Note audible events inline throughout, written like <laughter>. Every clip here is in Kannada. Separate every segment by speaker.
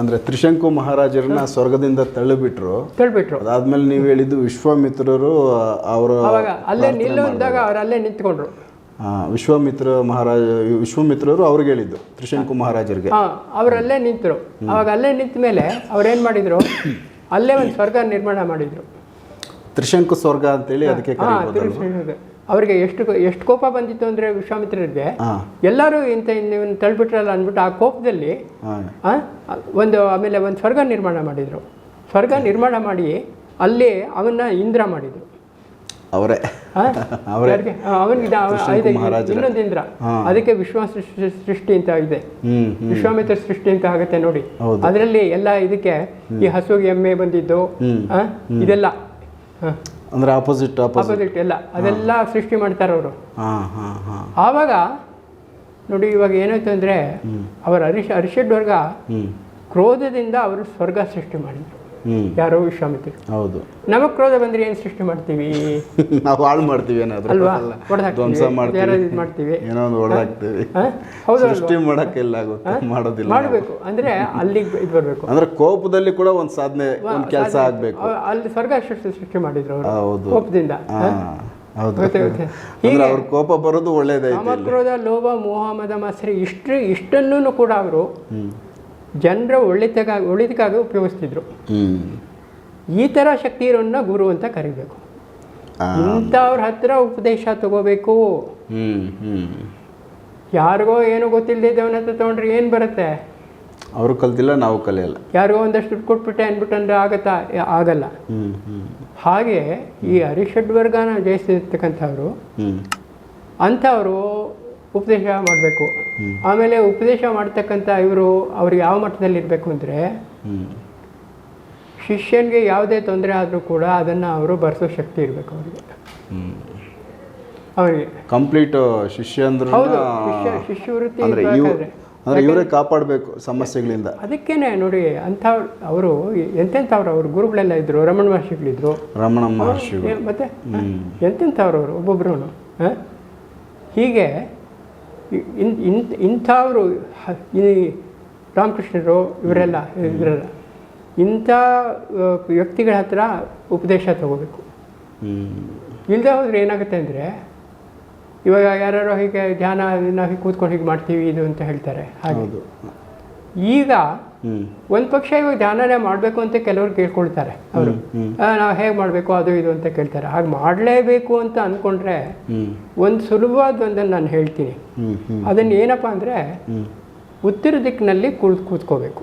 Speaker 1: ಅಂದ್ರೆ ತ್ರಿಶಂಕು ಮಹಾರಾಜರನ್ನ ಸ್ವರ್ಗದಿಂದ ತಳ್ಳಿಬಿಟ್ರು.
Speaker 2: ತಳ್ಳಿಬಿಟ್ರು.
Speaker 1: ಅದಾದ್ಮೇಲೆ ನೀವು ಹೇಳಿದ್ದು ವಿಶ್ವಾಮಿತ್ರರು ಅವರು
Speaker 2: ಅಲ್ಲೇ ನಿಲ್ಲು ಅಂದಾಗ ಅವ್ರು ಅಲ್ಲೇ ನಿಂತ್ಕೊಂಡ್ರು.
Speaker 1: ವಿಶ್ವಾಮಿತ್ರ ಮಹಾರಾಜ ವಿಶ್ವಾಮಿತ್ರರು ಅವ್ರಿಗೆ ಹೇಳಿದ್ದು ತ್ರಿಶಂಕು ಮಹಾರಾಜರಿಗೆ.
Speaker 2: ಅವರಲ್ಲೇ ನಿಂತರು. ಅವಾಗ ಅಲ್ಲೇ ನಿಂತ ಮೇಲೆ ಅವ್ರೇನು ಮಾಡಿದ್ರು? ಅಲ್ಲೇ ಒಂದು ಸ್ವರ್ಗ ನಿರ್ಮಾಣ ಮಾಡಿದ್ರು.
Speaker 1: ತ್ರಿಶಂಕು ಸ್ವರ್ಗ ಅಂತೇಳಿ ಅದಕ್ಕೆ
Speaker 2: ಅವರಿಗೆ ಎಷ್ಟು ಎಷ್ಟು ಕೋಪ ಬಂದಿತ್ತು ಅಂದರೆ ವಿಶ್ವಾಮಿತ್ರರಿಗೆ ಎಲ್ಲರೂ ಇಂಥ ನೀವು ತಳ್ಬಿಟ್ರಲ್ಲ ಅಂದ್ಬಿಟ್ಟು ಆ ಕೋಪದಲ್ಲಿ ಒಂದು ಆಮೇಲೆ ಒಂದು ಸ್ವರ್ಗ ನಿರ್ಮಾಣ ಮಾಡಿದರು. ಸ್ವರ್ಗ ನಿರ್ಮಾಣ ಮಾಡಿ ಅಲ್ಲಿ ಅವನ್ನ ಇಂದ್ರ ಮಾಡಿದರು.
Speaker 1: ಅವರೇ.
Speaker 2: ಅವನಿಗೆ. ಇನ್ನೊಂದು ಇಂದ್ರ. ಅದಕ್ಕೆ ವಿಶ್ವ ಸೃಷ್ಟಿ ಅಂತ ಇದೆ. ವಿಶ್ವಾಮಿತ್ರ ಸೃಷ್ಟಿ ಅಂತ ಆಗುತ್ತೆ ನೋಡಿ. ಅದರಲ್ಲಿ ಎಲ್ಲ ಇದಕ್ಕೆ ಈ ಹಸುಗೆ ಎಮ್ಮೆ ಬಂದಿದ್ದು ಇದೆಲ್ಲ.
Speaker 1: ಅಂದ್ರೆ ಆಪೋಸಿಟ್ ಆಪೋಸಿಟ್
Speaker 2: ಎಲ್ಲ. ಅದೆಲ್ಲ ಸೃಷ್ಟಿ ಮಾಡ್ತಾರೆ ಅವರು. ಆವಾಗ ನೋಡಿ ಇವಾಗ ಏನಾಯ್ತು ಅಂದರೆ ಅವರ ಅರಿಶ್ ಅರಿಶೆಡ್
Speaker 1: ವರ್ಗ
Speaker 2: ಕ್ರೋಧದಿಂದ ಅವರು ಸ್ವರ್ಗ ಸೃಷ್ಟಿ ಮಾಡಿದ್ರು. ಯಾರೋ ವಿಶ್ವಾಮಿತ್ರ.
Speaker 1: ಹೌದು.
Speaker 2: ನಮಗ್ ಕ್ರೋಧ ಬಂದ್ರೆ ಏನು ಸೃಷ್ಟಿ ಮಾಡ್ತೀವಿ? <laughs>
Speaker 1: ನಾವು ಹಾಳು ಮಾಡ್ತೀವಿ ಏನಾದ್ರು.
Speaker 2: ಅಲ್ವಾ.
Speaker 1: ಧ್ವಂಸ ಮಾಡ್ತೀವಿ. ಏನೋ ಒಂದು ಹೊಡೆದಾಕ್ತೀವಿ?
Speaker 2: ಹೌದು
Speaker 1: ಸೃಷ್ಟಿ ಮಾಡಕ್ಕೆಲ್ಲ ಮಾಡೋದಿಲ್ಲ
Speaker 2: ಮಾಡಬೇಕು. ಅಂದ್ರೆ ಅಲ್ಲಿಗೆ ಇದು ಬರಬೇಕು.
Speaker 1: ಅಂದ್ರೆ ಕೋಪದಲ್ಲಿ ಕೂಡ ಒಂದ್ ಸಾಧನೆ ಒಂದ್ ಕೆಲಸ ಆಗ್ಬೇಕು.
Speaker 2: ಅಲ್ಲಿ ಸ್ವರ್ಗ ಸೃಷ್ಟಿ ಸೃಷ್ಟಿ ಮಾಡಿದ್ರು ಅವರು.
Speaker 1: ಹೌದು.
Speaker 2: ಕೋಪದಿಂದ.
Speaker 1: ಅವ್ರ ಕೋಪ ಬರೋದು ಒಳ್ಳೇದೈತೆ
Speaker 2: ಕ್ರೋಧ ಲೋಭ ಮೋಹ ಮದ ಮಾತ್ಸರಿ ಇಷ್ಟು ಇಷ್ಟನ್ನೂ ಕೂಡ ಅವರು ಜನರ ಒಳ್ಳೆತಕ್ಕಾಗಿ ಒಳಿತಕ್ಕಾಗಿ ಉಪಯೋಗಿಸ್ತಿದ್ರು. ಈ ಥರ ಶಕ್ತಿ ಇರೋನ್ನ ಗುರು ಅಂತ ಕರಿಬೇಕು. ಇಂಥವ್ರ ಹತ್ರ ಉಪದೇಶ ತಗೋಬೇಕು. ಯಾರಿಗೋ ಏನೋ ಗೊತ್ತಿಲ್ಲದಿದ್ದವನ ಹತ್ರ ತೊಗೊಂಡ್ರೆ ಏನು ಬರುತ್ತೆ?
Speaker 1: ಅವರು ಕಲ್ತಿಲ್ಲ ನಾವು ಕಲಿಯಲ್ಲ.
Speaker 2: ಯಾರಿಗೋ ಒಂದಷ್ಟು ದುಡ್ಡು ಕೊಟ್ಬಿಟ್ಟೆ ಅಂದ್ಬಿಟ್ಟಂದ್ರೆ ಆಗತ್ತಾ? ಆಗಲ್ಲ. ಹಾಗೆ ಈ ಹರಿಷಡ್ವರ್ಗನ ಜಯಿಸಿರ್ತಕ್ಕಂಥವ್ರು
Speaker 1: ಹ್ಮ್.
Speaker 2: ಅಂಥವರು ಉಪದೇಶ ಮಾಡಬೇಕು. ಆಮೇಲೆ ಉಪದೇಶ ಮಾಡ್ತಕ್ಕಂಥ ಇವರು ಅವ್ರು ಯಾವ ಮಟ್ಟದಲ್ಲಿ ಇರಬೇಕು ಅಂದರೆ ಶಿಷ್ಯನಿಗೆ ಯಾವುದೇ ತೊಂದರೆ ಆದರೂ ಕೂಡ ಅದನ್ನು ಅವರು ಬರೆಸೋ ಶಕ್ತಿ ಇರಬೇಕು ಅವರಿಗೆ. ಅವರಿಗೆ.
Speaker 1: ಕಂಪ್ಲೀಟ್ ಶಿಷ್ಯ ಅಂದ್ರೆ
Speaker 2: ಶಿಷ್ಯ ಶಿಷ್ಯವೃತ್ತಿ
Speaker 1: ಅಂದ್ರೆ ಇವರೇ ಕಾಪಾಡಬೇಕು ಸಮಸ್ಯೆಗಳಿಂದ.
Speaker 2: ಅದಕ್ಕೇನೆ ನೋಡಿ ಅಂಥ ಅವರು ಎಂತೆಂಥವ್ರು ಅವರು ಗುರುಗಳೆಲ್ಲ ಇದ್ರು ರಮಣ ಮಹರ್ಷಿಗಳಿದ್ರು.
Speaker 1: ರಮಣ
Speaker 2: ಮಹರ್ಷಿ ಮತ್ತೆ ಎಂತೆಂಥವ್ರು ಅವರು ಒಬ್ಬೊಬ್ರು ಹೀಗೆ ಇನ್- ಇಂಥ ಇಂಥವರು ಈ ರಾಮಕೃಷ್ಣರು ಇವರೆಲ್ಲ ಇವರೆಲ್ಲ ಇಂಥ ವ್ಯಕ್ತಿಗಳ ಹತ್ರ ಉಪದೇಶ ತಗೋಬೇಕು. ಇಲ್ಲದೆ ಹೋದ್ರೆ ಏನಾಗುತ್ತೆ ಅಂದರೆ ಇವಾಗ ಯಾರು ಹೀಗೆ ಧ್ಯಾನ ನಾವು ಹೀಗೆ ಕೂತ್ಕೊಂಡು ಹೀಗೆ ಮಾಡ್ತೀವಿ ಇದು ಅಂತ ಹೇಳ್ತಾರೆ ಹಾಗೆ. ಈಗ ಒಂದು ಪಕ್ಷ ಇವಾಗ ಧ್ಯಾನನೇ ಮಾಡಬೇಕು ಅಂತ ಕೆಲವರು ಕೇಳ್ಕೊಳ್ತಾರೆ ಅವರು. ನಾವು ಹೇಗೆ ಮಾಡಬೇಕು ಅದು ಇದು ಅಂತ ಕೇಳ್ತಾರೆ. ಹಾಗೆ ಮಾಡಲೇಬೇಕು ಅಂತ ಅಂದ್ಕೊಂಡ್ರೆ ಒಂದು ಸುಲಭವಾದ ಒಂದನ್ನು ನಾನು ಹೇಳ್ತೀನಿ. ಅದನ್ನು ಏನಪ್ಪ ಅಂದರೆ ಉತ್ತರ ದಿಕ್ಕಿನಲ್ಲಿ ಕುಳಿತು ಕೂತ್ಕೋಬೇಕು.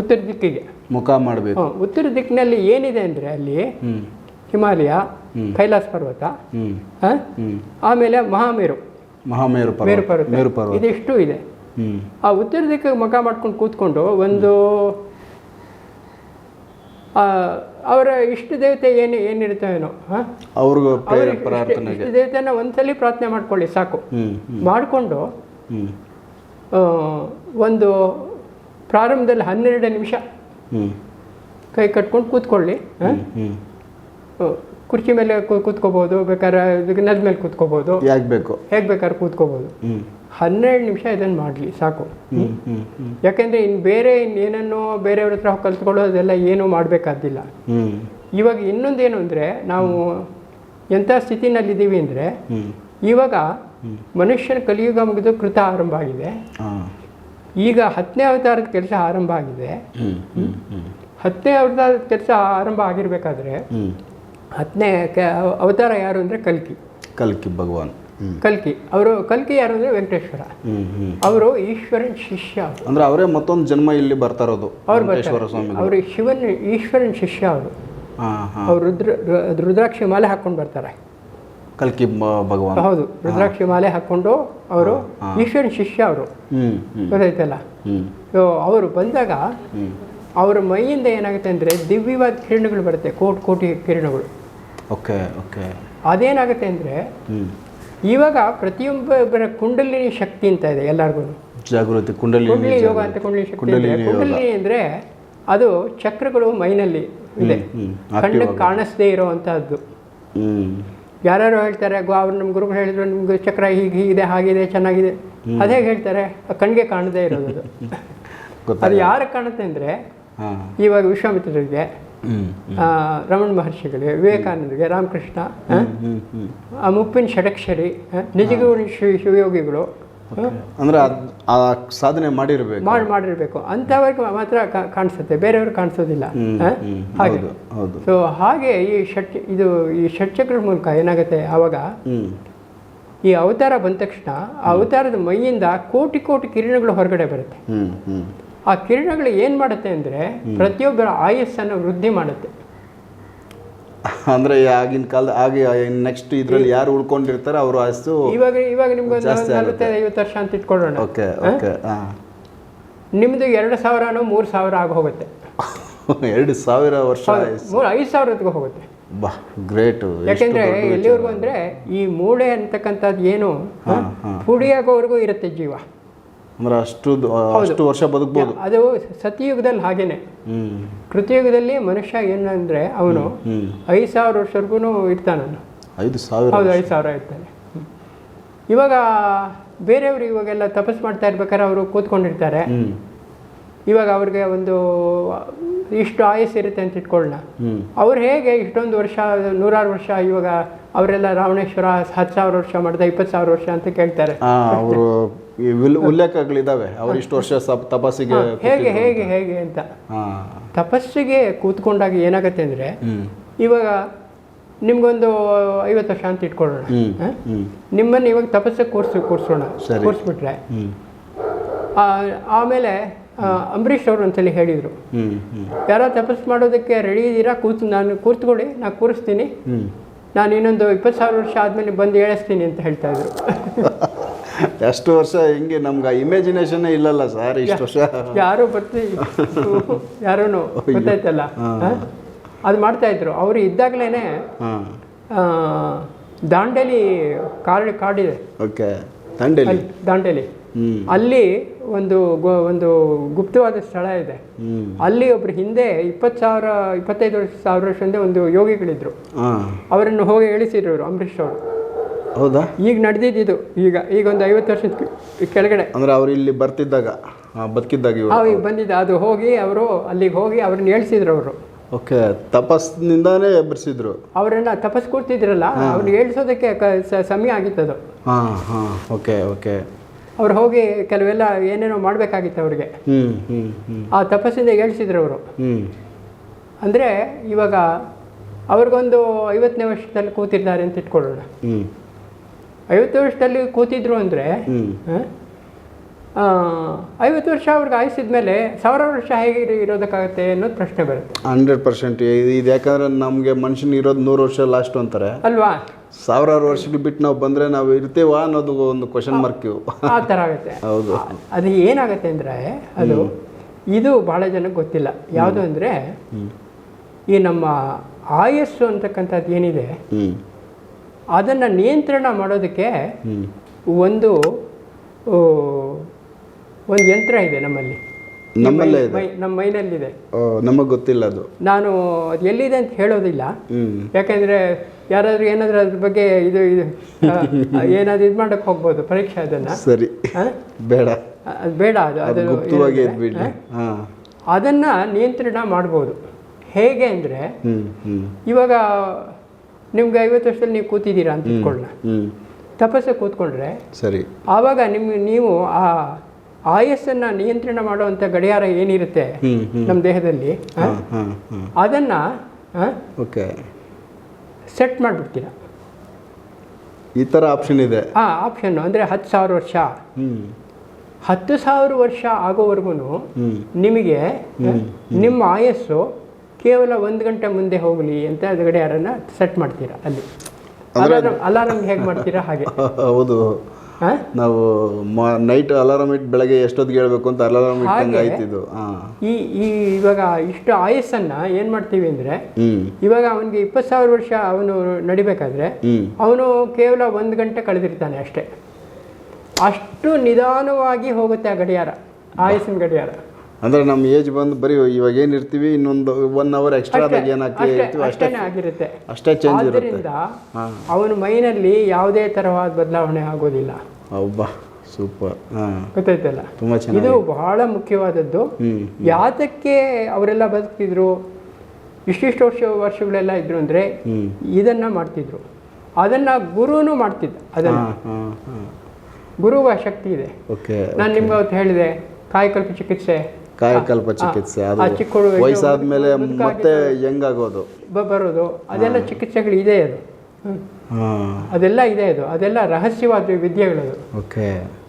Speaker 2: ಉತ್ತರ ದಿಕ್ಕಿಗೆ.
Speaker 1: ಮುಖ ಮಾಡಬೇಕು.
Speaker 2: ಉತ್ತರ ದಿಕ್ಕಿನಲ್ಲಿ ಏನಿದೆ ಅಂದರೆ ಅಲ್ಲಿ ಹಿಮಾಲಯ ಕೈಲಾಸ ಪರ್ವತ ಆಮೇಲೆ ಮಹಾಮೇರು.
Speaker 1: ಮಹಾಮೇರು
Speaker 2: ಮೇರು
Speaker 1: ಪರ್ವತ.
Speaker 2: ಇದಿಷ್ಟು ಇದೆ. ಆ ಉತ್ತರ ದಿಕ್ಕಿಗೆ ಮುಖ ಮಾಡ್ಕೊಂಡು ಕೂತ್ಕೊಂಡು ಒಂದು ಅವರ ಇಷ್ಟ ದೇವತೆ ಏನು ಏನಿರುತ್ತೆ ಏನೋ ಆ?
Speaker 1: ಅವ್ರಿಗೂ
Speaker 2: ಅವ್ರ ಇಷ್ಟ- ದೇವತೆನ ಒಂದ್ಸಲಿ ಪ್ರಾರ್ಥನೆ ಮಾಡ್ಕೊಳ್ಳಿ ಸಾಕು. ಮಾಡಿಕೊಂಡು ಒಂದು ಪ್ರಾರಂಭದಲ್ಲಿ ಹನ್ನೆರಡು ನಿಮಿಷ ಕೈ ಕಟ್ಕೊಂಡು ಕೂತ್ಕೊಳ್ಳಿ ಕುರ್ಚಿ ಮೇಲೆ ಕೂತ್ಕೋಬಹುದು ಬೇಕಾದ್ರೆ ನೆಲದ ಮೇಲೆ ಕೂತ್ಕೋಬಹುದು
Speaker 1: ಹೇಗ್ ಬೇಕು?
Speaker 2: ಹೇಗೆ ಬೇಕಾದ್ರೆ ಕೂತ್ಕೋಬಹುದು
Speaker 1: ಹ್ಮ್.
Speaker 2: ಹನ್ನೆರಡು ನಿಮಿಷ ಇದನ್ನು ಮಾಡಲಿ ಸಾಕು. ಯಾಕೆಂದ್ರೆ ಇನ್ನು ಬೇರೆ ಇನ್ನೇನನ್ನೋ ಬೇರೆಯವ್ರ ಹತ್ರ ಕಲ್ತ್ಕೊಳ್ಳೋದೆಲ್ಲ ಏನೂ ಮಾಡಬೇಕಾದಿಲ್ಲ ಇವಾಗ ಇನ್ನೊಂದೇನು ಅಂದರೆ ನಾವು ಎಂಥ ಸ್ಥಿತಿನಲ್ಲಿದ್ದೀವಿ ಅಂದರೆ ಇವಾಗ ಮನುಷ್ಯನ ಕಲಿಯುಗ ಮುಗಿದು ಕೃತ ಆರಂಭ ಆಗಿದೆ. ಈಗ ಹತ್ತನೇ ಅವತಾರದ ಕೆಲಸ ಆರಂಭ ಆಗಿದೆ. ಹತ್ತನೇ ಅವತಾರದ ಕೆಲಸ ಆರಂಭ ಆಗಿರಬೇಕಾದ್ರೆ ಹತ್ತನೇ ಅವತಾರ ಯಾರು ಅಂದರೆ ಕಲ್ಕಿ.
Speaker 1: ಕಲ್ಕಿ ಭಗವಾನ್.
Speaker 2: ಕಲ್ಕಿ. ಅವರು ಕಲ್ಕಿ ಯಾರು ಅಂದರೆ ವೆಂಕಟೇಶ್ವರ. ಅವರು ಈಶ್ವರನ್ ಶಿಷ್ಯ
Speaker 1: ಅಂದ್ರೆ ಅವರೇ ಮತ್ತೊಂದು ಜನ್ಮ ಇಲ್ಲಿ ಬರ್ತಾ ಇರೋದು
Speaker 2: ಅವ್ರು
Speaker 1: ಸ್ವಾಮಿ
Speaker 2: ಅವರು ಶಿವನ್ ಈಶ್ವರನ್ ಶಿಷ್ಯ ಅವರು. ಅವ್ರು ರುದ್ರ ರುದ್ರಾಕ್ಷಿ ಮಾಲೆ ಹಾಕೊಂಡು ಬರ್ತಾರೆ.
Speaker 1: ಕಲ್ಕಿ ಭಗವಾನ್.
Speaker 2: ಹೌದು ರುದ್ರಾಕ್ಷಿ ಮಾಲೆ ಹಾಕೊಂಡು ಅವರು ಈಶ್ವರನ್ ಶಿಷ್ಯ ಅವರು. ಗೊತ್ತಾಯ್ತಲ್ಲ? ಅವರು ಬಂದಾಗ ಅವರ ಮೈಯಿಂದ ಏನಾಗುತ್ತೆ ಅಂದ್ರೆ ದಿವ್ಯವಾದ ಕಿರಣಗಳು ಬರುತ್ತೆ ಕೋಟಿ ಕೋಟಿ ಕಿರಣಗಳು.
Speaker 1: Okay okay.
Speaker 2: ಅದೇನಾಗುತ್ತೆ ಅಂದರೆ
Speaker 1: ಹ್ಮ್.
Speaker 2: ಇವಾಗ ಪ್ರತಿಯೊಬ್ಬರ ಕುಂಡಲಿನಿ ಶಕ್ತಿ ಅಂತ ಇದೆ ಎಲ್ಲರಿಗೂ.
Speaker 1: ಜಾಗೃತಿ ಕುಂಡಲಿ
Speaker 2: ಕುಂಡಲಿ ಯೋಗ ಅಂತ ಕುಂಡಲಿ ಶಕ್ತಿ ಕುಂಡಲಿನಿ ಅಂದರೆ ಅದು ಚಕ್ರಗಳು ಮೈನಲ್ಲಿ ಇದೆ. ಕಣ್ಣಿಗೆ ಕಾಣಿಸದೇ ಇರೋವಂಥದ್ದು
Speaker 1: ಹ್ಮ್.
Speaker 2: ಯಾರ್ಯಾರು ಹೇಳ್ತಾರೆ ಗೋ ಅವ್ರು ನಮ್ಮ ಗುರುಗಳು ಹೇಳಿದ್ರು ನಿಮ್ಗೆ ಚಕ್ರ ಹೀಗೆ ಇದೆ ಹಾಗಿದೆ ಚೆನ್ನಾಗಿದೆ. ಅದೇ ಹೇಳ್ತಾರೆ ಕಣ್ಣಿಗೆ ಕಾಣದೇ ಇರೋದು ಅದು. ಯಾರು ಕಾಣುತ್ತೆ ಅಂದರೆ ಇವಾಗ ವಿಶ್ವಾಮಿತ್ರರಿಗೆ. ರಮಣ ಮಹರ್ಷಿಗಳಿಗೆ ವಿವೇಕಾನಂದರಿಗೆ ರಾಮಕೃಷ್ಣ ಆ, ಮುಪ್ಪಿನ ಷಡಕ್ಷರಿ ಶ್ರೀ ಶಿವ ಶಿವಯೋಗಿಗಳು
Speaker 1: ಅಂದರೆ ಸಾಧನೆ ಮಾಡಿರ್ಬೇಕು.
Speaker 2: ಮಾಡಿ ಮಾಡಿರ್ಬೇಕು. ಅಂಥವ್ರಿಗೆ ಮಾತ್ರ ಕಾಣಿಸುತ್ತೆ. ಬೇರೆಯವ್ರು ಕಾಣಿಸೋದಿಲ್ಲ. ಹಾಗೆ. ಸೊ ಹಾಗೆ ಈ ಷಟ್ ಇದು ಈ ಷಟ್ಚಕ್ರ ಮೂಲಕ ಏನಾಗುತ್ತೆ ಆವಾಗ? ಈ ಅವತಾರ ಬಂದ ತಕ್ಷಣ ಆ ಅವತಾರದ ಮೈಯಿಂದ ಕೋಟಿ ಕೋಟಿ ಕಿರಣಗಳು ಹೊರಗಡೆ ಬರುತ್ತೆ. ಆ ಕಿರಣಗಳು ಏನು ಮಾಡುತ್ತೆ ಅಂದರೆ ಪ್ರತಿಯೊಬ್ಬರ ಆಯಸ್ಸನ್ನು ವೃದ್ಧಿ ಮಾಡುತ್ತೆ.
Speaker 1: ಅಂದರೆ ಆಗಿನ ಕಾಲದ ಹಾಗೆ ನೆಕ್ಸ್ಟ್ ಇದರಲ್ಲಿ ಯಾರು ಉಳ್ಕೊಂಡಿರ್ತಾರೆ ಅವರು ಆಯಸ್ಸು
Speaker 2: ಇವಾಗ ಇವಾಗ
Speaker 1: ನಿಮ್ಗೆ
Speaker 2: ನಲವತ್ತೈದು ಐವತ್ತು ವರ್ಷ ಅಂತ ಇಟ್ಕೊಳ್ಳೋಣ.
Speaker 1: ಓಕೆ ಓಕೆ
Speaker 2: ನಿಮ್ಮದು ಎರಡು ಸಾವಿರನೋ ಮೂರು ಸಾವಿರ ಆಗಿ ಹೋಗುತ್ತೆ. <laughs>
Speaker 1: ಎರಡು ಸಾವಿರ ವರ್ಷ
Speaker 2: ಮೂರು ಐದು ಸಾವಿರದಗೂ ಹೋಗುತ್ತೆ.
Speaker 1: ಬಾ ಗ್ರೇಟು
Speaker 2: ಯಾಕೆಂದ್ರೆ ಎಲ್ಲಿವರೆಗೂ ಅಂದ್ರೆ ಈ ಮೂಳೆ ಅಂತಕ್ಕಂಥದ್ದು ಏನು. ಪುಡಿಯಾಗೋವರೆಗೂ ಇರುತ್ತೆ ಜೀವ.
Speaker 1: ಅಂದ್ರೆ ಅಷ್ಟು ಅಷ್ಟು ವರ್ಷ ಬದುಕಬಹುದು
Speaker 2: ಅದು ಸತಿಯುಗದಲ್ಲಿ ಹಾಗೇನೆ. ಕೃತಿಯುಗದಲ್ಲಿ ಮನುಷ್ಯ ಏನಂದ್ರೆ ಅವನು ಐದು ಸಾವಿರ ವರ್ಷವರೆಗೂ ಇರ್ತಾನವನು
Speaker 1: ಐದು ಸಾವಿರ
Speaker 2: ಹೌದು ಐದು ಸಾವಿರ ಇರ್ತಾನೆ. ಇವಾಗ ಬೇರೆಯವರು ಇವಾಗೆಲ್ಲ ತಪಸ್ ಮಾಡ್ತಾ ಇರ್ಬೇಕಾದ್ರೆ ಅವರು ಕೂತ್ಕೊಂಡಿರ್ತಾರೆ. ಇವಾಗ ಅವ್ರಿಗೆ ಒಂದು ಇಷ್ಟು ಆಯಸ್ಸು ಇರುತ್ತೆ ಅಂತ ಇಟ್ಕೊಳ್ಳೋಣ. ಅವ್ರು ಹೇಗೆ ಇಷ್ಟೊಂದು ವರ್ಷ ನೂರಾರು ವರ್ಷ ಇವಾಗ ಅವರೆಲ್ಲ ರಾವಣೇಶ್ವರ ಹತ್ತು ಸಾವಿರ ವರ್ಷ ಮಾಡಿದ ಇಪ್ಪತ್ತು ಸಾವಿರ ವರ್ಷ ಅಂತ ಕೇಳ್ತಾರೆ.
Speaker 1: ಅವರು ಉಲ್ಲೇಖಗಳಿದ್ದಾವೆ. ಅವ್ರು ಇಷ್ಟು ವರ್ಷ ತಪಸ್ಸಿಗೆ
Speaker 2: ಹೇಗೆ ಹೇಗೆ ಹೇಗೆ ಅಂತ. ತಪಸ್ಸಿಗೆ ಕೂತ್ಕೊಂಡಾಗ ಏನಾಗತ್ತೆ ಅಂದರೆ ಇವಾಗ ನಿಮ್ಗೊಂದು ಐವತ್ತು ವರ್ಷ ಅಂತ ಇಟ್ಕೊಳ್ಳೋಣ. ನಿಮ್ಮನ್ನ ಇವಾಗ ತಪಸ್ಸಿಗೆ ಕೂರ್ಸಿ ಕೂರಿಸೋಣ. ಕೂರಿಸ್ಬಿಟ್ರೆ. ಆಮೇಲೆ ಅಂಬರೀಷ್ ಅವರು ಒಂದ್ಸಲಿ ಹೇಳಿದರು. ಯಾರೋ ತಪಸ್ ಮಾಡೋದಕ್ಕೆ ರೆಡಿ ಇದ್ದೀರಾ? ಕೂತು ನಾನು ಕೂತ್ಕೊಳ್ಳಿ ನಾನು ಕೂರಿಸ್ತೀನಿ. ನಾನು ಇನ್ನೊಂದು ಇಪ್ಪತ್ತು ಸಾವಿರ ವರ್ಷ ಆದಮೇಲೆ ಬಂದು ಹೇಳಿಸ್ತೀನಿ ಅಂತ ಹೇಳ್ತಾ ಇದ್ರು. <laughs>
Speaker 1: ಎಷ್ಟು ವರ್ಷ ಹಿಂಗೆ ನಮ್ಗೆ ಇಮ್ಯಾಜಿನೇಷನ್ ಇಲ್ಲಲ್ಲ ಸರ್ ಇಷ್ಟು ವರ್ಷ.
Speaker 2: ಯಾರು ಬರ್ತಿ ಯಾರೂ <laughs> ಗೊತ್ತಾಯ್ತಲ್ಲ? ಅದು ಮಾಡ್ತಾ ಇದ್ರು. ಅವರು ಇದ್ದಾಗಲೇ
Speaker 1: ಹಾಂ.
Speaker 2: ದಾಂಡೇಲಿ ಕಾರ್ಡ್ ಕಾಡಿದೆ.
Speaker 1: ಓಕೆ. ದಾಂಡೇಲಿ?
Speaker 2: ದಾಂಡೇಲಿ. ಅಲ್ಲಿ ಒಂದು ಒಂದು ಗುಪ್ತವಾದ ಸ್ಥಳ ಇದೆ. ಅಲ್ಲಿ ಒಬ್ರು ಹಿಂದೆ ಇಪ್ಪತ್ತು ಸಾವಿರ ಇಪ್ಪತ್ತೈದು ವರ್ಷ ಸಾವಿರ ವರ್ಷ ಹಿಂದೆ ಒಂದು ಯೋಗಿಗಳಿದ್ರು. ಅವರನ್ನು ಹೋಗಿ ಇಳಿಸಿದ್ರು ಅಂಬರೀಶ್ ಅಂಬರೀಷ್ ಅವರು.
Speaker 1: ಹೌದಾ?
Speaker 2: ಈಗ ನಡೆದಿದ್ದು ಈಗ ಈಗ ಒಂದು ಐವತ್ತು ವರ್ಷದ ಕೆಳಗಡೆ.
Speaker 1: ಅಂದ್ರೆ ಅವ್ರು ಇಲ್ಲಿ ಬರ್ತಿದ್ದಾಗ ಬದುಕಿದ್ದಾಗ
Speaker 2: ಅವಾಗ ಬಂದಿದ್ದ ಅದು ಹೋಗಿ ಅವರು ಅಲ್ಲಿಗೆ ಹೋಗಿ ಅವ್ರನ್ನ ಹೇಳ್ಸಿದ್ರು ಅವರು.
Speaker 1: ಓಕೆ ತಪಸ್ನಿಂದಾನೇ ಎಬ್ಬರಿಸಿದ್ರು.
Speaker 2: ಅವರನ್ನ ತಪಸ್ ಕೂರ್ತಿದ್ರಲ್ಲ ಅವ್ರನ್ನ ಹೇಳ್ಸೋದಕ್ಕೆ ಸಮಯ ಆಗಿತ್ತದು.
Speaker 1: ಹಾಂ ಹಾಂ ಓಕೆ ಓಕೆ.
Speaker 2: ಅವ್ರು ಹೋಗಿ ಕೆಲವೆಲ್ಲ ಏನೇನೋ ಮಾಡಬೇಕಾಗಿತ್ತು ಅವ್ರಿಗೆ.
Speaker 1: ಹ್ಞೂ ಹ್ಞೂ ಹ್ಞೂ
Speaker 2: ಆ ತಪಸ್ಸಿಂದ ಹೇಳ್ಸಿದ್ರು ಅವರು. ಅಂದರೆ ಇವಾಗ ಅವ್ರಿಗೊಂದು ಐವತ್ತನೇ ವರ್ಷದಲ್ಲಿ ಕೂತಿದ್ದಾರೆ ಅಂತ ಇಟ್ಕೊಳ್ಳೋಣ.
Speaker 1: ಹ್ಞೂ
Speaker 2: ಐವತ್ತು ವರ್ಷದಲ್ಲಿ ಕೂತಿದ್ರು ಅಂದರೆ ಐವತ್ತು ವರ್ಷ ಅವ್ರಿಗೆ ಆಯಿಸಿದ ಮೇಲೆ ಸಾವಿರ ವರ್ಷ ಹೇಗೆ ಇರೋದಕ್ಕಾಗುತ್ತೆ ಇರೋದಕ್ಕಾಗತ್ತೆ ಅನ್ನೋದು ಪ್ರಶ್ನೆ ಬರುತ್ತೆ.
Speaker 1: Hundred percent. ಇದು ಯಾಕಂದ್ರೆ ನಮಗೆ ಮನುಷ್ಯನ ಇರೋದು ನೂರು ವರ್ಷ ಲಾಸ್ಟ್ ಅಂತಾರೆ.
Speaker 2: ಅಲ್ವಾ?
Speaker 1: ಸಾವಿರಾರು ವರ್ಷಕ್ಕೆ ಬಿಟ್ಟು ನಾವು ಬಂದ್ರೆ ನಾವು ಇರ್ತೇವಾ ಅನ್ನೋದು ಒಂದು ಕ್ವಶನ್ ಮಾರ್ಕ್
Speaker 2: ಆ ಥರ ಆಗುತ್ತೆ.
Speaker 1: ಹೌದು.
Speaker 2: ಅದು ಏನಾಗುತ್ತೆ ಅಂದರೆ ಅದು ಇದು ಭಾಳ ಜನಕ್ಕೆ ಗೊತ್ತಿಲ್ಲ. ಯಾವುದು ಅಂದರೆ ಈ ನಮ್ಮ ಆಯಸ್ಸು ಅಂತಕ್ಕಂಥದ್ದು ಏನಿದೆ ಅದನ್ನ ನಿಯಂತ್ರಣ ಮಾಡೋದಕ್ಕೆ ಒಂದು ಒಂದು ಯಂತ್ರ ಇದೆ ನಮ್ಮಲ್ಲಿ.
Speaker 1: ನಮ್ಮಲ್ಲೇ
Speaker 2: ನಮ್ಮ ಮೈನಲ್ಲಿದೆ.
Speaker 1: ನಮಗೆ ಗೊತ್ತಿಲ್ಲ ಅದು.
Speaker 2: ನಾನು ಅದು ಎಲ್ಲಿದೆ ಅಂತ ಹೇಳೋದಿಲ್ಲ. ಯಾಕೆಂದರೆ ಯಾರಾದರೂ ಏನಾದರೂ ಅದ್ರ ಬಗ್ಗೆ ಇದು ಇದು ಏನಾದರೂ ಇದು ಮಾಡೋಕ್ಕೆ ಹೋಗ್ಬೋದು ಪರೀಕ್ಷೆ ಅದನ್ನು.
Speaker 1: ಸರಿ. ಬೇಡ.
Speaker 2: ಅದು ಬೇಡ ಅದು
Speaker 1: ಅದು
Speaker 2: ಅದನ್ನು ನಿಯಂತ್ರಣ ಮಾಡ್ಬೋದು. ಹೇಗೆ ಅಂದರೆ ಇವಾಗ ನಿಮ್ಗೆ ಐವತ್ತು ವರ್ಷದಲ್ಲಿ ನೀವು ಕೂತಿದ್ದೀರಾ ಅಂತ ಇಟ್ಕೊಳ್ಳೋಣ. ತಪಸ್ಸು ಕೂತ್ಕೊಂಡ್ರೆ
Speaker 1: ಸರಿ.
Speaker 2: ಆವಾಗ ನಿಮ್ಗೆ ನೀವು ಆ ಆಯಸ್ಸನ್ನು ನಿಯಂತ್ರಣ ಮಾಡುವಂಥ ಗಡಿಯಾರ ಏನಿರುತ್ತೆ ನಮ್ಮ ದೇಹದಲ್ಲಿ
Speaker 1: ಹಾಂ ಹಾಂ ಹಾಂ.
Speaker 2: ಅದನ್ನು
Speaker 1: ಓಕೆ.
Speaker 2: ಸೆಟ್ ಮಾಡಿಬಿಡ್ತೀರ?
Speaker 1: ಈ ಥರ ಆಪ್ಷನ್ ಇದೆ.
Speaker 2: ಆ ಆಪ್ಷನ್ನು ಅಂದರೆ ಹತ್ತು ಸಾವಿರ ವರ್ಷ. ಹತ್ತು ಸಾವಿರ ವರ್ಷ ಆಗೋವರೆಗೂ ನಿಮಗೆ ನಿಮ್ಮ ಆಯಸ್ಸು ಕೇವಲ ಒಂದು ಗಂಟೆ ಮುಂದೆ ಹೋಗಲಿ ಅಂತ ಅದಗಡೆ ಯಾರನ್ನ ಸೆಟ್ ಮಾಡ್ತೀರಾ ಅಲ್ಲಿ. ಅಲಾರಂ ಅಲಾರಂ ಹೇಗೆ ಮಾಡ್ತೀರಾ ಹಾಗೆ. <laughs>
Speaker 1: ಹೌದು. ನಾವು ನೈಟ್ ಅಲಾರಾಮ್ ಇಟ್ಟು ಬೆಳಗ್ಗೆ ಎಷ್ಟೊತ್ತಿಗೆ ಹೇಳ್ಬೇಕು ಅಂತ ಅಲಾರಾಮ್ ಇಟ್ಟಂಗೆ? ಆಯ್ತಿದ್ದು.
Speaker 2: ಈ ಈ ಇವಾಗ ಇಷ್ಟು ಆಯಸ್ಸನ್ನ ಏನು ಮಾಡ್ತೀವಿ ಅಂದ್ರೆ ಇವಾಗ ಅವನಿಗೆ ಇಪ್ಪತ್ತು ಸಾವಿರ ವರ್ಷ ಅವನು ನಡಿಬೇಕಾದ್ರೆ ಅವನು ಕೇವಲ ಒಂದ್ ಗಂಟೆ ಕಳೆದಿರ್ತಾನೆ ಅಷ್ಟೇ. ಅಷ್ಟು ನಿಧಾನವಾಗಿ ಹೋಗುತ್ತೆ ಆ ಗಡಿಯಾರ ಆಯಸ್ಸಿನ ಗಡಿಯಾರ.
Speaker 1: ಅಂದ್ರೆ ನಮ್ಮ ಏಜ್ ಬಂದು ಬರೀ ಇವಾಗ ಏನಿರ್ತೀವಿ ಇನ್ನೊಂದು ಒನ್ ಅವರ್ ಎಕ್ಸ್ಟ್ರಾ ಆದಾಗ
Speaker 2: ಅಷ್ಟೇ ಆಗಿರುತ್ತೆ.
Speaker 1: ಅಷ್ಟೇ ಚೇಂಜ್ ಇರುತ್ತೆ.
Speaker 2: ಅವನ ಮೈನಲ್ಲಿ ಯಾವುದೇ ತರವಾದ ಬದಲಾವಣೆ ಆಗೋದಿಲ್ಲ.
Speaker 1: ಒಬ್ಬ ಸೂಪರ್
Speaker 2: ಗೊತ್ತಾಯ್ತಲ್ಲ?
Speaker 1: ತುಂಬಾ ಚೆನ್ನಾಗಿ ಇದು
Speaker 2: ಬಹಳ ಮುಖ್ಯವಾದದ್ದು. ಯಾತಕ್ಕೆ ಅವರೆಲ್ಲ ಬದುಕ್ತಿದ್ರು? ಇಷ್ಟಿಷ್ಟು ವರ್ಷ ವರ್ಷಗಳೆಲ್ಲ ಇದ್ರು ಅಂದ್ರೆ ಇದನ್ನ ಮಾಡ್ತಿದ್ರು. ಅದನ್ನ ಗುರುನು ಮಾಡ್ತಿದ್ದ ಅದನ್ನ. ಗುರುವ ಶಕ್ತಿ ಇದೆ. ನಾನು ನಿಮ್ಗೆ ಅವತ್ತು ಹೇಳಿದೆ ಕಾಯಕಲ್ಪ ಚಿಕಿತ್ಸೆ.
Speaker 1: ಕಾಯಕಲ್ಪ ಚಿಕಿತ್ಸೆ. ಅದು
Speaker 2: ಚಿಕ್ಕ ಹುಡುಗ-
Speaker 1: ವಯಸ್ಸಾದ್ಮೇಲೆ ಮತ್ತೆ ಹೆಂಗಾಗೋದು?
Speaker 2: ಬರೋದು. ಅದೆಲ್ಲ ಚಿಕಿತ್ಸೆಗಳು ಇದೆ ಅದು. ಹ್ಮ್. ಅದೆಲ್ಲ ಇದೆ ಅದು. ಅದೆಲ್ಲ ರಹಸ್ಯವಾದ ವಿದ್ಯೆಗಳದು.
Speaker 1: ಓಕೆ.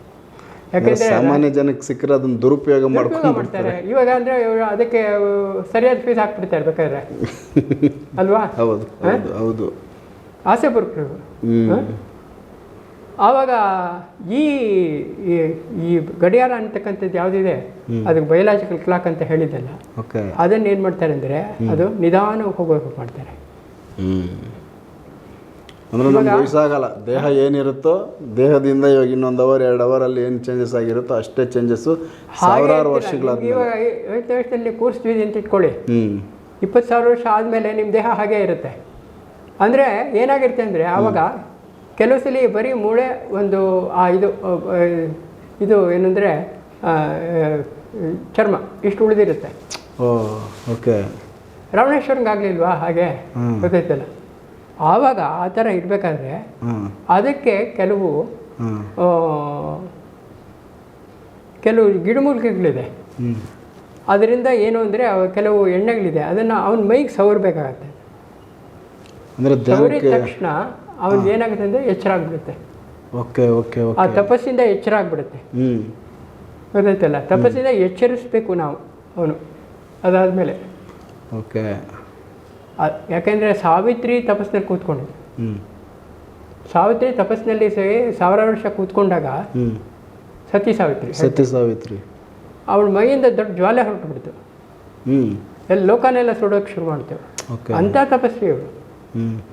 Speaker 2: ಯಾಕಂದ್ರೆ
Speaker 1: ಸಾಮಾನ್ಯ ಜನಕ್ಕೆ ಸಿಕ್ಕರೆ ಅದನ್ನ ದುರುಪಯೋಗ ಮಾಡ್ಕೊಂಡ್ಬಿಡ್ತಾರೆ
Speaker 2: ಮಾಡ್ತಾರೆ. ಇವಾಗ ಅಂದ್ರೆ ಅದಕ್ಕೆ ಸರಿಯಾದ ಫೀಸ್ ಹಾಕ್ಬಿಡ್ತಾರೆ ಬೇಕಾದ್ರೆ. <laughs> ಅಲ್ವಾ?
Speaker 1: ಹೌದು ಹೌದು
Speaker 2: ಆಸೆ
Speaker 1: ಹ್ಞೂ
Speaker 2: ಆವಾಗ ಈ ಈ- ಗಡಿಯಾರ ಅಂತಕ್ಕಂಥದ್ದು ಯಾವುದಿದೆ? ಅದಕ್ಕೆ ಬಯಲಾಜಿಕಲ್ ಕ್ಲಾಕ್ ಅಂತ ಹೇಳಿದ್ದಲ್ಲ. ಅದನ್ನ ಏನು ಮಾಡ್ತಾರೆ ಅಂದರೆ ಅದು ನಿಧಾನ ಹೋಗೋಕೆ ಮಾಡ್ತಾರೆ.
Speaker 1: ವಯಸ್ಸಾಗಲ್ಲ ದೇಹ ಏನಿರುತ್ತೋ ದೇಹದಿಂದ ಇವಾಗ ಇನ್ನೊಂದು ಅವರ್ ಎರಡು ಅವರಲ್ಲಿ ಏನು ಚೇಂಜಸ್ ಆಗಿರುತ್ತೋ ಅಷ್ಟೇ ಚೇಂಜಸ್ ಸಾವಿರಾರು
Speaker 2: ವರ್ಷಗಳ ಐವತ್ತು ಕೂರಿಸ್ತೀವಿ ಅಂತ ಇಟ್ಕೊಳ್ಳಿ. ಇಪ್ಪತ್ತು ಸಾವಿರ ವರ್ಷ ಆದಮೇಲೆ ನಿಮ್ಮ ದೇಹ ಹಾಗೆ ಇರುತ್ತೆ. ಅಂದರೆ ಏನಾಗಿರುತ್ತೆ ಅಂದರೆ ಆವಾಗ ಕೆಲವು ಸಲ ಬರೀ ಮೂಳೆ ಒಂದು ಆ ಇದು ಇದು ಏನಂದರೆ ಚರ್ಮ ಇಷ್ಟು ಉಳಿದಿರುತ್ತೆ.
Speaker 1: Okay okay.
Speaker 2: ರಾವಣೇಶ್ವರಂಗಾಗಲಿಲ್ವಾ ಹಾಗೆ. ಗೊತ್ತಾಯ್ತಲ್ಲ? ಆವಾಗ ಆ ಥರ ಇರಬೇಕಾದ್ರೆ ಅದಕ್ಕೆ ಕೆಲವು ಕೆಲವು ಗಿಡಮೂಲಿಕೆಗಳಿದೆ. ಅದರಿಂದ ಏನು ಅಂದರೆ ಕೆಲವು ಎಣ್ಣೆಗಳಿದೆ. ಅದನ್ನು ಅವನ ಮೈಗೆ ಸವರ್ಬೇಕಾಗತ್ತೆ. ತಕ್ಷಣ ಅವ್ನಿಗೆ ಏನಾಗುತ್ತೆ ಅಂದರೆ ಎಚ್ಚರ ಆಗ್ಬಿಡುತ್ತೆ.
Speaker 1: ಓಕೆ ಓಕೆ
Speaker 2: ಆ ತಪಸ್ಸಿಂದ ಎಚ್ಚರ ಆಗ್ಬಿಡುತ್ತೆ.
Speaker 1: ಹ್ಞೂ
Speaker 2: ಗೊತ್ತಾಯ್ತಲ್ಲ? ತಪಸ್ಸಿಂದ ಎಚ್ಚರಿಸ್ಬೇಕು ನಾವು ಅವನು. ಅದಾದಮೇಲೆ.
Speaker 1: ಓಕೆ.
Speaker 2: ಯಾಕೆಂದರೆ ಸಾವಿತ್ರಿ ತಪಸ್ಸಿನಲ್ಲಿ ಕೂತ್ಕೊಂಡು
Speaker 1: ಹ್ಞೂ
Speaker 2: ಸಾವಿತ್ರಿ ತಪಸ್ಸಿನಲ್ಲಿ ಸೇ ಸಾವಿರಾರು ವರ್ಷ ಕೂತ್ಕೊಂಡಾಗ ಸತಿ ಸಾವಿತ್ರಿ.
Speaker 1: ಸತಿ ಸಾವಿತ್ರಿ.
Speaker 2: ಅವಳ ಮೈಯಿಂದ ದೊಡ್ಡ ಜ್ವಾಲೆ ಹೊರಟುಬಿಡ್ತು.
Speaker 1: ಹ್ಞೂ
Speaker 2: ಎಲ್ಲ ಲೋಕನೆಲ್ಲ ಸುಡೋಕೆ ಶುರು ಮಾಡ್ತೇವೆ.
Speaker 1: ಓಕೆ.
Speaker 2: ಅಂಥ ತಪಸ್ವಿ
Speaker 1: ಹ್ಞೂ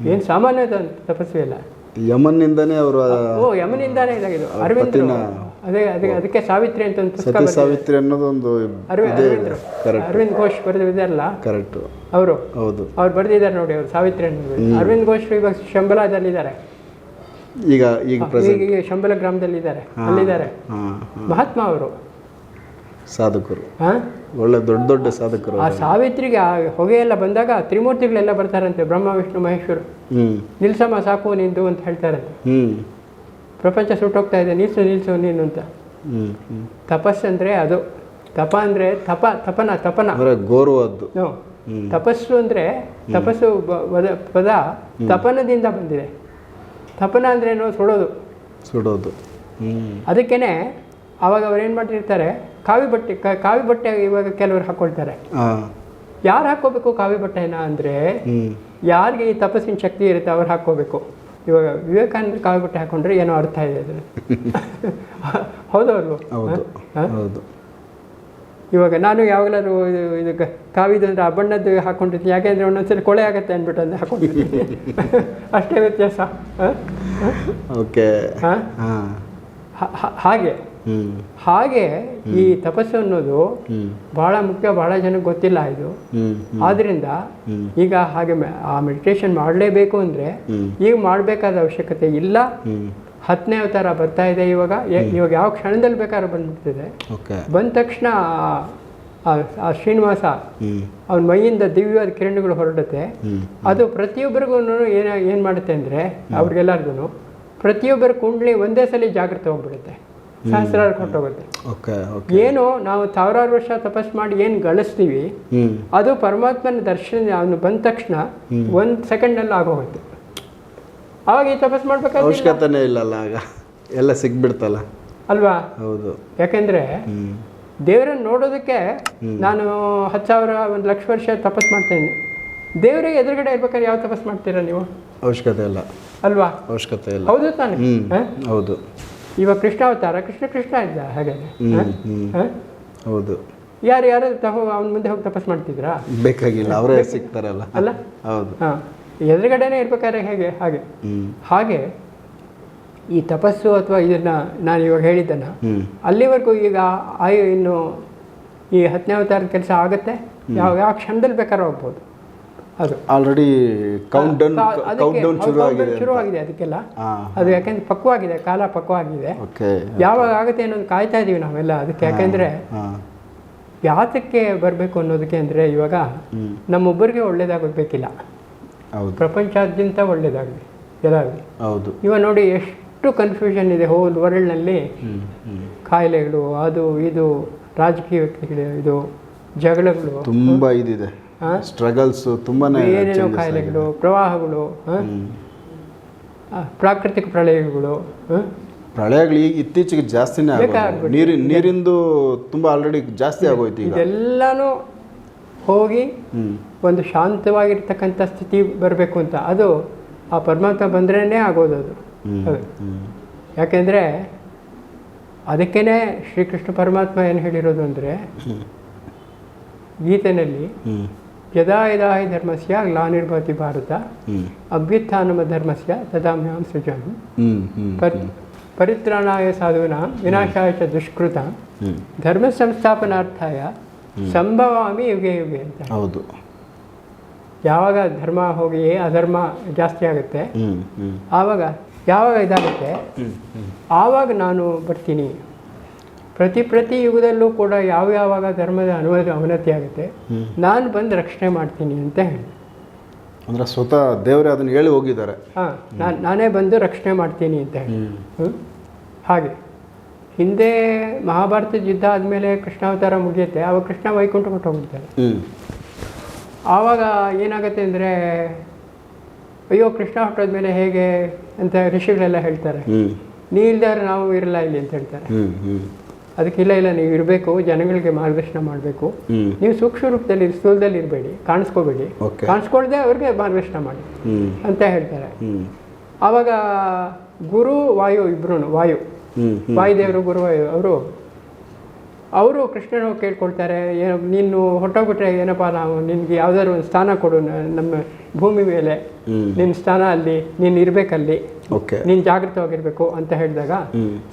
Speaker 2: ಏನು ಸಾಮಾನ್ಯ ತಪಸ್ವಿ ಅಲ್ಲ
Speaker 1: ಯಮನ್ನಿಂದನೇ ಅವರು
Speaker 2: ಓ ಯಮನಿಂದಾನೇ ಇದಾಗಿದ್ದು ಅರವಿಂದ್ ಅದೇ ಅದಕ್ಕೆ ಅದಕ್ಕೆ ಸಾವಿತ್ರಿ ಅಂತ ಒಂದು ಪುಸ್ತಕ.
Speaker 1: ಸಾವಿತ್ರಿ ಅನ್ನೋದೊಂದು
Speaker 2: ಅರವಿಂದ್ ಘೋಷ್ ಬರೆದಿದ್ದಾರಲ್ಲ
Speaker 1: ಕರೆಕ್ಟ್
Speaker 2: ಅವರು?
Speaker 1: ಹೌದು.
Speaker 2: ಅವ್ರು ಬರೆದಿದ್ದಾರೆ ನೋಡಿ ಅವರು ಸಾವಿತ್ರಿ ಅನ್ನೋದು ಅರವಿಂದ್ ಘೋಷ್ ಇವಾಗ ಶಂಬಲಾದಲ್ಲಿದ್ದಾರೆ.
Speaker 1: ಈಗ ಈಗ
Speaker 2: ಶಂಬಲ ಗ್ರಾಮದಲ್ಲಿದ್ದಾರೆ. ಅಲ್ಲಿದ್ದಾರೆ.
Speaker 1: ಹಾಂ.
Speaker 2: ಮಹಾತ್ಮ ಅವರು.
Speaker 1: ಸಾಧಕರು. ಒಳ್ಳೆ ದೊಡ್ಡ ದೊಡ್ಡ ಸಾಧಕರು
Speaker 2: ಆ ಸಾವಿತ್ರಿಗೆ ಆ ಹೊಗೆ ಎಲ್ಲ ಬಂದಾಗ ತ್ರಿಮೂರ್ತಿಗಳೆಲ್ಲ ಬರ್ತಾರಂತೆ ಬ್ರಹ್ಮ ವಿಷ್ಣು ಮಹೇಶ್ವರು. ನಿಲ್ಸಮ್ಮ ಸಾಕು ನಿಂದು ಅಂತ ಹೇಳ್ತಾರಂತೆ. ಪ್ರಪಂಚ ಸುಟ್ಟೋಗ್ತಾ ಇದೆ ನಿಲ್ಸು ನಿಲ್ಸು ನೀನು ಅಂತ.
Speaker 1: ತಪಸ್ಸು
Speaker 2: ತಪಸ್ಸಂದ್ರೆ ಅದು. ತಪ ಅಂದರೆ ತಪ ತಪನ ತಪನ.
Speaker 1: ಅಂದರೆ ಗೌರವದ್ದು.
Speaker 2: ತಪಸ್ಸು ಅಂದರೆ ತಪಸ್ಸು ಪದ ತಪನದಿಂದ ಬಂದಿದೆ. ತಪನ ಅಂದ್ರೇನು ಸುಡೋದು.
Speaker 1: ಸುಡೋದು.
Speaker 2: ಅದಕ್ಕೇನೆ ಅವಾಗ ಅವ್ರು ಏನು ಮಾಡಿರ್ತಾರೆ ಕಾವಿ ಬಟ್ಟೆ ಕಾವಿ ಬಟ್ಟೆ ಇವಾಗ ಕೆಲವರು ಹಾಕೊಳ್ತಾರೆ.
Speaker 1: ಹಾಂ
Speaker 2: ಯಾರು ಹಾಕೋಬೇಕು ಕಾವಿ ಬಟ್ಟೆನ ಅಂದರೆ ಯಾರಿಗೆ ಈ ತಪಸ್ಸಿನ ಶಕ್ತಿ ಇರುತ್ತೆ ಅವ್ರು ಹಾಕೋಬೇಕು ಇವಾಗ ವಿವೇಕಾನಂದ ಕಾವಿ ಬಟ್ಟೆ ಹಾಕೊಂಡ್ರೆ ಏನೋ ಅರ್ಥ ಇದೆ ಅದನ್ನು <laughs> ಹೌದೌದು
Speaker 1: ಹೌದು ಹೌದು.
Speaker 2: ಇವಾಗ ನಾನು ಯಾವಾಗಲಾದ್ರು ಇದು ಕಾವಿದಂದ್ರೆ ಆ ಬಣ್ಣದ್ದು ಹಾಕೊಂಡಿರ್ತೀನಿ ಯಾಕೆಂದರೆ ಒಂದೊಂದ್ಸರಿ ಕೊಳೆ ಆಗುತ್ತೆ ಅಂದ್ಬಿಟ್ಟು ಅದನ್ನ ಹಾಕೊಂಡಿರ್ತೀನಿ <laughs> ಅಷ್ಟೇ ವ್ಯತ್ಯಾಸ. ಹಾಂ?
Speaker 1: ಓಕೆ
Speaker 2: ಹಾಗೆ. ಹಾಗೆ ಈ ತಪಸ್ಸು ಅನ್ನೋದು ಬಹಳ ಮುಖ್ಯ ಬಹಳ ಜನಕ್ಕೆ ಗೊತ್ತಿಲ್ಲ ಇದು.
Speaker 1: ಆದ್ರಿಂದ
Speaker 2: ಈಗ ಹಾಗೆ ಆ ಮೆಡಿಟೇಷನ್ ಮಾಡಲೇಬೇಕು ಅಂದರೆ ಈಗ ಮಾಡಬೇಕಾದ ಅವಶ್ಯಕತೆ ಇಲ್ಲ. ಹತ್ತನೇ ಅವತಾರ ಬರ್ತಾ ಇದೆ ಇವಾಗ. ಇವಾಗ ಯಾವ ಕ್ಷಣದಲ್ಲಿ ಬೇಕಾದ್ರೂ ಬಂದ್ಬಿಡ್ತಿದೆ. ಬಂದ ತಕ್ಷಣ ಆ- ಶ್ರೀನಿವಾಸ ಅವನ ಮೈಯಿಂದ ದಿವ್ಯವಾದ ಕಿರಣಗಳು ಹೊರಡುತ್ತೆ. ಅದು ಪ್ರತಿಯೊಬ್ಬರಿಗೂ ಏನು ಏನು ಮಾಡುತ್ತೆ ಅಂದರೆ ಅವ್ರಿಗೆಲ್ಲರಿಗೂ ಪ್ರತಿಯೊಬ್ಬರ ಕುಂಡ್ಲಿ ಒಂದೇ ಸಲ ಜಾಗೃತ ಹೋಗ್ಬಿಡುತ್ತೆ. ಸಹಸ್ರಾರು ಕೊಟ್ಟೋಗುತ್ತೆ ಏನು ನಾವು ಸಾವಿರಾರು ವರ್ಷ ತಪಸ್ ಮಾಡಿ ಏನು ಗಳಿಸ್ತೀವಿ ಅದು ಪರಮಾತ್ಮನ ದರ್ಶನ ಅವನು ಬಂದ ತಕ್ಷಣ ಒಂದು ಸೆಕೆಂಡಲ್ಲಿ ಆಗೋಗುತ್ತೆ. ಅವಾಗ ಈ ತಪಸ್ ಮಾಡ್ಬೇಕಾದ್ರೆ
Speaker 1: ಅವಶ್ಯಕತೆನೇ ಇಲ್ಲಲ್ಲ ಆಗ. ಎಲ್ಲ ಸಿಗ್ಬಿಡ್ತಲ್ಲ.
Speaker 2: ಅಲ್ವಾ?
Speaker 1: ಹೌದು.
Speaker 2: ಯಾಕೆಂದ್ರೆ ದೇವರನ್ನ ನೋಡೋದಕ್ಕೆ ನಾನು ಹತ್ತು ಸಾವಿರ ಒಂದು ಲಕ್ಷ ವರ್ಷ ತಪಸ್ ಮಾಡ್ತೇನೆ. ದೇವರ ಎದುರುಗಡೆ ಇರ್ಬೇಕಾದ್ರೆ ಯಾವ ತಪಸ್ ಮಾಡ್ತೀರಾ ನೀವು?
Speaker 1: ಅವಶ್ಯಕತೆ ಇಲ್ಲ.
Speaker 2: ಅಲ್ವಾ?
Speaker 1: ಅವಶ್ಯಕತೆ ಇಲ್ಲ.
Speaker 2: ಹೌದು ತಾನೆ?
Speaker 1: ಹೌದು.
Speaker 2: ಇವಾಗ ಕೃಷ್ಣ ಅವತಾರ ಕೃಷ್ಣ ಕೃಷ್ಣ ಇದ್ದ
Speaker 1: ಹಾಗಾದ್ರೆ ಹೌದು.
Speaker 2: ಯಾರು ಯಾರು ತಗೋ ಅವನ ಮುಂದೆ ಹೋಗಿ ತಪಸ್ ಮಾಡ್ತಿದ್ರಾ?
Speaker 1: ಬೇಕಾಗಿಲ್ಲ ಅವರೇ ಸಿಗ್ತಾರಲ್ಲ.
Speaker 2: ಅಲ್ಲ?
Speaker 1: ಹೌದು.
Speaker 2: ಹಾಂ. ಎದುರುಗಡೆನೇ ಇರ್ಬೇಕಾದ್ರೆ ಹೇಗೆ? ಹಾಗೆ. ಹಾಗೆ ಈ ತಪಸ್ಸು ಅಥವಾ ಇದನ್ನ ನಾನು ಇವಾಗ ಹೇಳಿದ್ದನ್ನು ಅಲ್ಲಿವರೆಗೂ ಈಗ ಆಯು ಇನ್ನು ಈ ಹತ್ತನೇ ಅವತಾರದ ಕೆಲಸ ಆಗುತ್ತೆ? ಯಾವ ಯಾವ ಕ್ಷಣದಲ್ಲಿ ಬೇಕಾದ್ರೂ ಹೋಗ್ಬೋದು ಅದು
Speaker 1: already countdown countdown ಶುರು ಆಗಿದೆ
Speaker 2: ಶುರು ಆಗಿದೆ ಅದಕ್ಕೆಲ್ಲ. ಅದು ಯಾಕೆಂದ್ರೆ ಪಕ್ವಾಗಿದೆ ಕಾಲ ಪಕ್ವಾಗಿದೆ. ಯಾವಾಗ ಆಗುತ್ತೆ ಅನ್ನೋದು ಕಾಯ್ತಾ ಇದೀವಿ ನಾವೆಲ್ಲ. ಅದಕ್ಕೆ ಯಾಕೆಂದ್ರೆ ಯಾತಕ್ಕೆ ಬರಬೇಕು ಅನ್ನೋದಕ್ಕೆ ಅಂದರೆ ಇವಾಗ ನಮ್ಮೊಬ್ಬರಿಗೆ ಒಳ್ಳೇದಾಗಬೇಕಿಲ್ಲ ಪ್ರಪಂಚಾದ್ಯಂತ ಒಳ್ಳೇದಾಗಲಿ ಎಲ್ಲಾಗಲಿ.
Speaker 1: ಹೌದು.
Speaker 2: ಇವಾಗ ನೋಡಿ ಎಷ್ಟು ಕನ್ಫ್ಯೂಷನ್ ಇದೆ ಹೋಲ್ ವರ್ಲ್ಡ್ನಲ್ಲಿ ಕಾಯಿಲೆಗಳು ಅದು ಇದು ರಾಜಕೀಯ ವ್ಯಕ್ತಿಗಳು ಇದು ಜಗಳಗಳು.
Speaker 1: ತುಂಬ ಇದಿದೆ? ಸ್ಟ್ರಗಲ್ಸ್ ತುಂಬಾನೇ
Speaker 2: ಏನೇನೋ ಕಾಯಿಲೆಗಳು ಪ್ರವಾಹಗಳು ಪ್ರಾಕೃತಿಕ ಪ್ರಳಯಗಳು ಹ?
Speaker 1: ಪ್ರಳಯಗಳು ಈಗ ಇತ್ತೀಚೆಗೆ ಜಾಸ್ತಿನೇ. ನೀರಿನ ನೀರಿಂದು ತುಂಬ ಆಲ್ರೆಡಿ ಜಾಸ್ತಿ ಆಗೋಯ್ತು ಈಗ.
Speaker 2: ಇದೆಲ್ಲನೂ ಹೋಗಿ ಒಂದು ಶಾಂತವಾಗಿರ್ತಕ್ಕಂಥ ಸ್ಥಿತಿ ಬರಬೇಕು ಅಂತ. ಅದು ಆ ಪರಮಾತ್ಮ ಬಂದ್ರೇ ಆಗೋದು ಅದು. ಯಾಕೆಂದ್ರೆ ಅದಕ್ಕೇನೆ ಅದಕ್ಕೇ ಶ್ರೀಕೃಷ್ಣ ಪರಮಾತ್ಮ ಏನು ಹೇಳಿರೋದು ಅಂದರೆ ಗೀತೆನಲ್ಲಿ
Speaker 1: ಹ್ಮ್.
Speaker 2: ಯದಾ ಯದಾ ಹಿ ಧರ್ಮಸ್ಯ ಗ್ಲಾನಿರ್ಭವತಿ ಭಾರತ
Speaker 1: ಅಭ್ಯುತ್ಥಾನ
Speaker 2: ಅಭ್ಯುತ್ಥಾನಮ ಧರ್ಮಸ್ಯ ತದಾಮ್ಯಾಂ ಸೃಜಾಮಿ ಪರಿತ್ರಾಣಾಯ ಸಾಧೂನಾಂ ವಿನಾಶಾಯ ಚ ದುಷ್ಕೃತ ಧರ್ಮ ಸಂಸ್ಥಾಪನಾರ್ಥಾಯ ಸಂಭವಾಮಿ ಯುಗೆ ಯುಗೆ ಅಂತ
Speaker 1: ಹೌದು.
Speaker 2: ಯಾವಾಗ ಧರ್ಮ ಹೋಗಿ ಅಧರ್ಮ ಜಾಸ್ತಿ ಆಗುತ್ತೆ ಆವಾಗ ಯಾವಾಗ ಇದಾಗುತ್ತೆ ಆವಾಗ ನಾನು ಬರ್ತೀನಿ. ಪ್ರತಿ ಪ್ರತಿ ಯುಗದಲ್ಲೂ ಕೂಡ ಯಾವ ಯಾವಾಗ ಧರ್ಮದ ಅನುವಾದ ಅವನತಿ ಆಗುತ್ತೆ ನಾನು ಬಂದು ರಕ್ಷಣೆ ಮಾಡ್ತೀನಿ ಅಂತ ಹೇಳಿ.
Speaker 1: ಅಂದರೆ ಸ್ವತಃ ದೇವರೇ ಅದನ್ನ ಹೇಳಿ ಹೋಗಿದ್ದಾರೆ.
Speaker 2: ಹಾಂ ನಾನು ನಾನೇ ಬಂದು ರಕ್ಷಣೆ ಮಾಡ್ತೀನಿ ಅಂತ ಹೇಳಿ? ಹಾಗೆ. ಹಿಂದೆ ಮಹಾಭಾರತದ ಯುದ್ಧ ಆದಮೇಲೆ ಕೃಷ್ಣಾವತಾರ ಮುಗಿಯುತ್ತೆ ಆವಾಗ ಕೃಷ್ಣ ವೈಕುಂಠ ಕೊಟ್ಟು ಹೋಗ್ತಾರೆ ಆವಾಗ ಏನಾಗುತ್ತೆ ಅಂದರೆ ಅಯ್ಯೋ ಕೃಷ್ಣ ಹೊಟ್ಟೋದ್ಮೇಲೆ ಹೇಗೆ ಅಂತ ಋಷಿಗಳೆಲ್ಲ ಹೇಳ್ತಾರೆ. ನೀ ಇಲ್ದಾರೆ ನಾವು ಇರಲ್ಲ ಇಲ್ಲಿ ಅಂತ ಹೇಳ್ತಾರೆ. ಅದಕ್ಕೆ ಇಲ್ಲ ಇಲ್ಲ ನೀವು ಇರಬೇಕು ಜನಗಳಿಗೆ ಮಾರ್ಗದರ್ಶನ ಮಾಡಬೇಕು. ನೀವು ಸೂಕ್ಷ್ಮ ರೂಪದಲ್ಲಿ ಸ್ಥೂಲದಲ್ಲಿ ಇರಬೇಡಿ ಕಾಣಿಸ್ಕೋಬೇಡಿ. ಕಾಣಿಸ್ಕೊಳ್ದೆ ಅವ್ರಿಗೆ ಮಾರ್ಗದರ್ಶನ ಮಾಡಿ ಅಂತ ಹೇಳ್ತಾರೆ. ಆವಾಗ ಗುರು ವಾಯು ಇಬ್ರು ವಾಯು. ವಾಯುದೇವರು ಗುರುವಾಯು ಅವರು ಅವರು ಕೃಷ್ಣನ ಕೇಳ್ಕೊಳ್ತಾರೆ ಏನು ನೀನು ಹೊಟ್ಟೋಗ್ಬಿಟ್ರೆ ಏನಪ್ಪ ನಾವು ನಿನಗೆ ಯಾವ್ದಾದ್ರು ಒಂದು ಸ್ಥಾನ ಕೊಡು ನಮ್ಮ ಭೂಮಿ ಮೇಲೆ. ನಿನ್ನ ಸ್ಥಾನ ಅಲ್ಲಿ ನೀನು ಇರಬೇಕಲ್ಲಿ.
Speaker 1: ಓಕೆ.
Speaker 2: ನೀನು ಜಾಗೃತವಾಗಿರಬೇಕು ಅಂತ ಹೇಳಿದಾಗ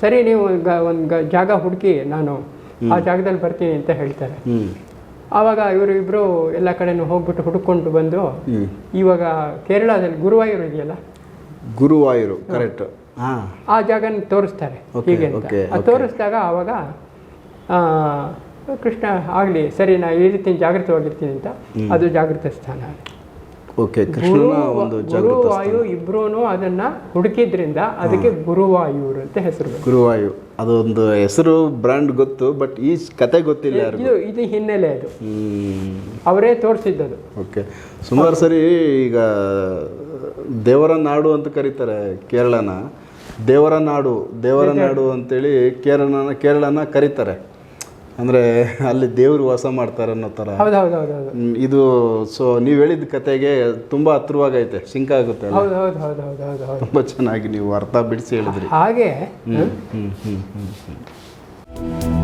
Speaker 2: ಸರಿ ನೀವು ಒಂದು ಜಾಗ ಹುಡುಕಿ ನಾನು ಆ ಜಾಗದಲ್ಲಿ ಬರ್ತೀನಿ ಅಂತ ಹೇಳ್ತಾರೆ. ಆವಾಗ ಇವರು ಇಬ್ಬರು ಎಲ್ಲ ಕಡೆನೂ ಹೋಗ್ಬಿಟ್ಟು ಹುಡುಕೊಂಡು ಬಂದು ಇವಾಗ ಕೇರಳದಲ್ಲಿ ಗುರುವಾಯೂರು ಇದೆಯಲ್ಲ?
Speaker 1: ಗುರುವಾಯೂರು ಕರೆಕ್ಟ್.
Speaker 2: ಆ ಜಾಗನ ತೋರಿಸ್ತಾರೆ ಹೀಗೆ ತೋರಿಸಿದಾಗ ಆವಾಗ ಕೃಷ್ಣ ಆಗಲಿ ಸರಿ ನಾ ಈ ರೀತಿ ಜಾಗೃತವಾಗಿರ್ತೀನಿ ಅಂತ ಅದು ಜಾಗೃತ ಸ್ಥಾನ.
Speaker 1: ಓಕೆ ಒಂದು
Speaker 2: ಗುರುವಾಯು ಇಬ್ರು ಅದನ್ನ ಹುಡುಕಿದ್ರಿಂದ ಅದಕ್ಕೆ ಗುರುವಾಯೂರು ಅಂತ ಹೆಸರು.
Speaker 1: ಗುರುವಾಯು. ಅದೊಂದು ಹೆಸರು ಬ್ರ್ಯಾಂಡ್ ಗೊತ್ತು ಬಟ್ ಈ ಕತೆ ಗೊತ್ತಿಲ್ಲ
Speaker 2: ಇದು ಇದು ಹಿನ್ನೆಲೆ ಅದು. ಅವರೇ ತೋರಿಸಿದ್ದದು.
Speaker 1: ಓಕೆ. ಸುಮಾರು ಸರಿ ಈಗ ದೇವರ ನಾಡು ಅಂತ ಕರೀತಾರೆ ಕೇರಳನ. ದೇವರ ನಾಡು ದೇವರ ನಾಡು ಅಂತೇಳಿ ಕೇರಳನ ಕೇರಳನ ಕರೀತಾರೆ. ಅಂದರೆ ಅಲ್ಲಿ ದೇವರು ವಾಸ ಮಾಡ್ತಾರೆ ಅನ್ನೋ ಥರ
Speaker 2: ಹೌದು ಹೌದು ಹೌದು ಹೌದು.
Speaker 1: ಇದು ಸೊ ನೀವು ಹೇಳಿದ ಕತೆಗೆ ತುಂಬ ಹತ್ರವಾಗೈತೆ ಸಿಂಕ್ ಆಗುತ್ತೆ ಅಲ್ಲ
Speaker 2: ಹೌದು ಹೌದು ಹೌದು ಹೌದು ಹೌದು ಹೌದು.
Speaker 1: ತುಂಬ ಚೆನ್ನಾಗಿ ನೀವು ಅರ್ಥ ಬಿಡಿಸಿ ಹೇಳಿದ್ರಿ.
Speaker 2: ಹಾಗೆ
Speaker 1: ಹ್ಮ್ ಹ್ಮ್ ಹ್ಮ್ ಹ್ಮ್ ಹ್ಮ್.